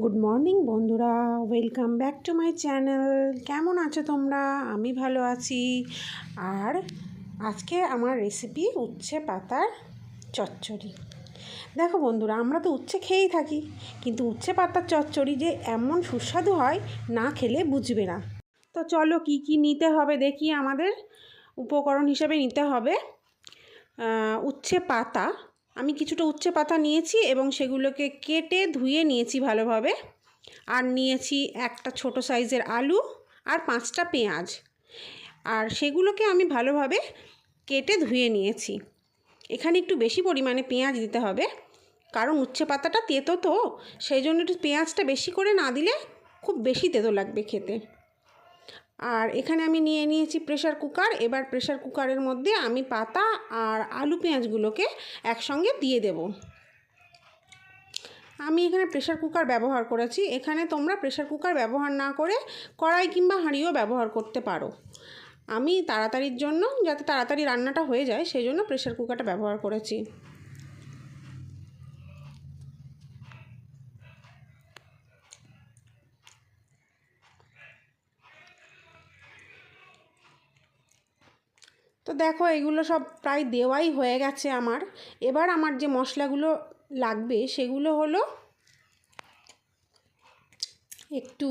Good morning বন্ধুরা। Welcome back to my channel কেমন আছো তোমরা? আমি ভালো আছি। আর আজকে আমার রেসিপি উচ্ছে পাতার চচ্চড়ি। দেখো বন্ধুরা, আমরা তো উচ্ছে খেয়েই থাকি, কিন্তু উচ্ছে পাতার চচ্চড়ি যে এমন সুস্বাদু হয়, না খেলে বুঝবে না। তো চলো কি কি নিতে হবে দেখি আমাদের। উপকরণ হিসেবে নিতে হবে উচ্ছে পাতা। আমি কিছুটা উচ্ছে পাতা নিয়েছি এবং সেগুলোকে কেটে ধুয়ে নিয়েছি ভালোভাবে। আর নিয়েছি একটা ছোট সাইজের আলু আর পাঁচটা পেঁয়াজ। আর সেগুলোকে আমি ভালোভাবে কেটে ধুয়ে নিয়েছি। এখানে একটু বেশি পরিমাণে পেঁয়াজ দিতে হবে, কারণ উচ্ছে পাতাটা তেতো তো, সেই জন্য একটু পেঁয়াজটা বেশি করে না দিলে খুব বেশি তেতো লাগবে খেতে। আর এখানে আমি নিয়ে নিয়েছি প্রেশার কুকার এবার প্রেশার কুকারের মধ্যে আমি পাতা আর আলু পেঁয়াজগুলোকে একসঙ্গে দিয়ে দেব। আমি এখানে প্রেশার কুকার ব্যবহার করেছি। এখানে তোমরা প্রেশার কুকার ব্যবহার না করে কড়াই কিংবা হাঁড়িও ব্যবহার করতে পারো। আমি তাড়াতাড়ির জন্য, যাতে তাড়াতাড়ি রান্নাটা হয়ে যায়, সেই জন্য প্রেশার কুকারটা ব্যবহার করেছি। তো দেখো, এগুলো সব প্রায় দেওয়াই হয়ে গেছে আমার। এবার আমার যে মশলাগুলো লাগবে, সেগুলো হলো একটু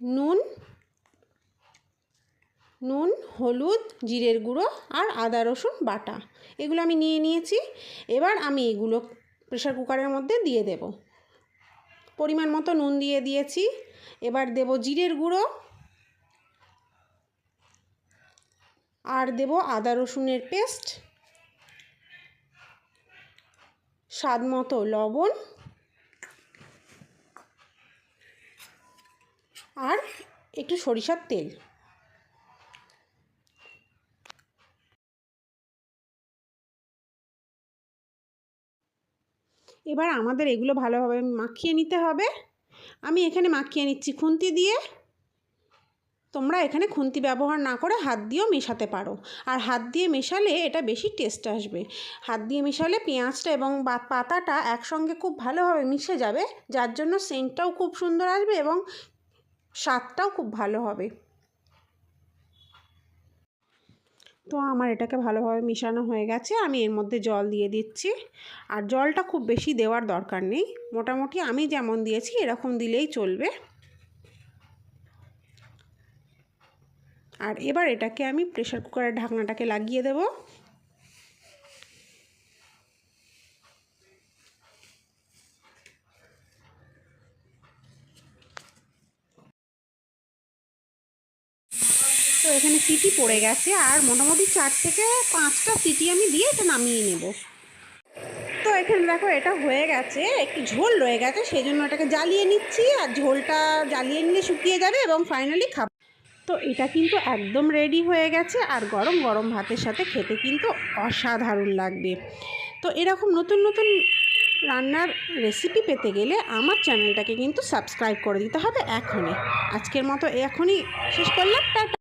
নুন নুন, হলুদ, জিরের গুঁড়ো আর আদা, রসুন বাটা। এগুলো আমি নিয়ে নিয়েছি। এবার আমি এগুলো প্রেশার কুকারের মধ্যে দিয়ে দেব। পরিমাণ মতো নুন দিয়ে দিয়েছি। এবার দেব জিরের গুঁড়ো আর দেব আদা রসুনের পেস্ট, স্বাদ মতো লবণ আর একটু সরিষার তেল। এবার আমাদের এগুলো ভালোভাবে মাখিয়ে নিতে হবে। আমি এখানে মাখিয়ে নিচ্ছি খুন্তি দিয়ে। তোমরা এখানে খুন্তি ব্যবহার না করে হাত দিয়েও মেশাতে পারো। আর হাত দিয়ে মেশালে এটা বেশি টেস্ট আসবে। হাত দিয়ে মেশালে পেঁয়াজটা এবং পাতাটা একসঙ্গে খুব ভালোভাবে মিশে যাবে, যার জন্য সেন্টটাও খুব সুন্দর আসবে এবং স্বাদটাও খুব ভালো হবে। তো আমার এটাকে ভালোভাবে মেশানো হয়ে গেছে, আমি এর মধ্যে জল দিয়ে দিচ্ছি। আর জলটা খুব বেশি দেওয়ার দরকার নেই। মোটামুটি আমি যেমন দিয়েছি, এরকম দিলেই চলবে। আর এবার এটাকে আমি প্রেশার কুকারের ঢাকনাটাকে লাগিয়ে দেব। তো এখানে সিটি পড়ে গেছে আর মোটামুটি চার থেকে পাঁচটা সিটি আমি দিয়ে এটা নামিয়ে নেব। তো এখানে দেখো এটা হয়ে গেছে, একটু ঝোল রয়ে গেছে সেই জন্য এটাকে জ্বালিয়ে নিচ্ছি আর ঝোলটা জ্বালিয়ে নিলে শুকিয়ে যাবে এবং ফাইনালি খাব। তো এটা কিন্তু একদম রেডি হয়ে গেছে আর গরম গরম ভাতের সাথে খেতে কিন্তু অসাধারণ লাগবে। তো এরকম নতুন নতুন রান্নার রেসিপি পেতে গেলে আমার চ্যানেলটাকে কিন্তু সাবস্ক্রাইব করে দিতে হবে এখনই। আজকের মতো এখনই শেষ করলাম, টাটা।